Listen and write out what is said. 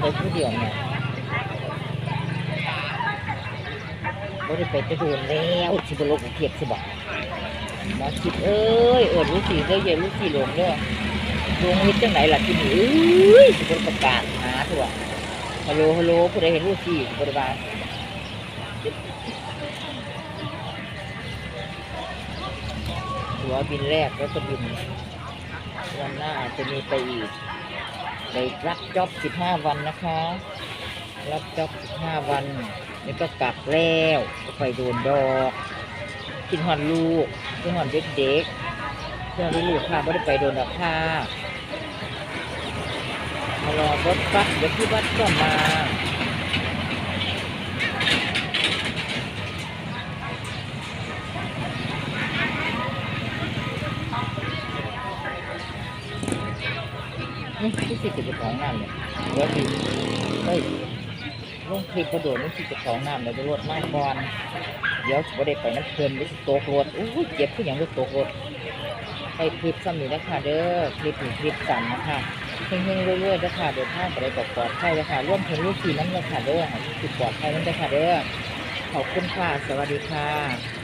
ไปผู้เดียวเนี่ยบ่ได้ไปจะโดนแล้วสิบโลกรุงเทียบสิบอกหมอคิดเอ้ยเอิดรู้สีเด้อเย็นรู้สีหลงเด้อดวงเฮ็ดจังไหนล่ะที่นี่เอ้ยสิบประกาศหาทั่วฮัลโหลฮัลโหลผู้ใดเห็นรู้สีบริบาลตัวบินแรกแล้วก็บินวันหน้าจะมีไปอีก ไปรับจ็อบ15วันนะคะ รับจ็อบ15วัน นี่ก็กลับแล้วก็ไปโดนดอกกินหอนลูกกินหอนเด็กๆเพื่อนลูกค่ะไม่ได้ไปโดนดอกค่ะมารอรถบัสเดี๋ยวพี่บัสก็มา ที่สิจะของน้ำเนี่ยเดี๋ยวสิเฮ้ยลงคลิปกระโดดนี่สิจะของน้ำเลยจะรวดมากก่อนเดี๋ยวบ่ได้ไปน้ำเพลินหรือสิตกรถอู้ยเจ็บขึ้นอย่างรถตกรถไปคลิปซ้ำนี่นะคะเด้อคลิปนี้คลิปสั้นนะคะเฮงๆเรื่อยๆนะคะเดี๋ยวถ้าไปได้ปลอดภัยเลยค่ะร่วมถึงลูกขี่น้ำเลยค่ะเด้อให้ลูกขี่ปลอดภัยนั่นเลยค่ะเด้อขอบคุณค่ะสวัสดีค่ะ